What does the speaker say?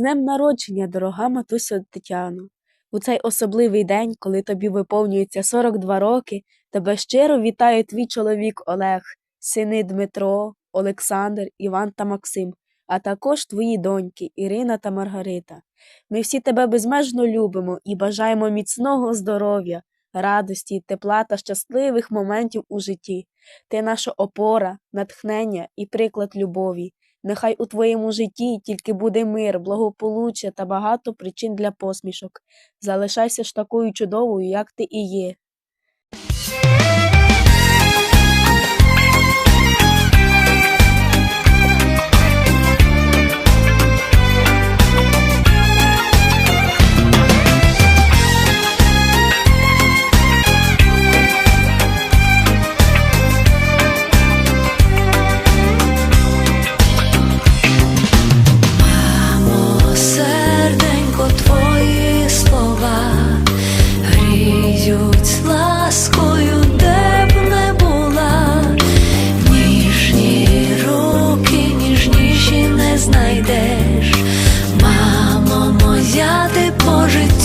днем народження, дорога матусю Тетяно. У цей особливий день, коли тобі виповнюється 42 роки, тебе щиро вітає твій чоловік Олег, сини Дмитро, Олександр, Іван та Максим, а також твої доньки Ірина та Маргарита. Ми всі тебе безмежно любимо і бажаємо міцного здоров'я, радості, тепла та щасливих моментів у житті. Ти наша опора, натхнення і приклад любові. Нехай у твоєму житті тільки буде мир, благополуччя та багато причин для посмішок. Залишайся ж такою чудовою, як ти і є. життя.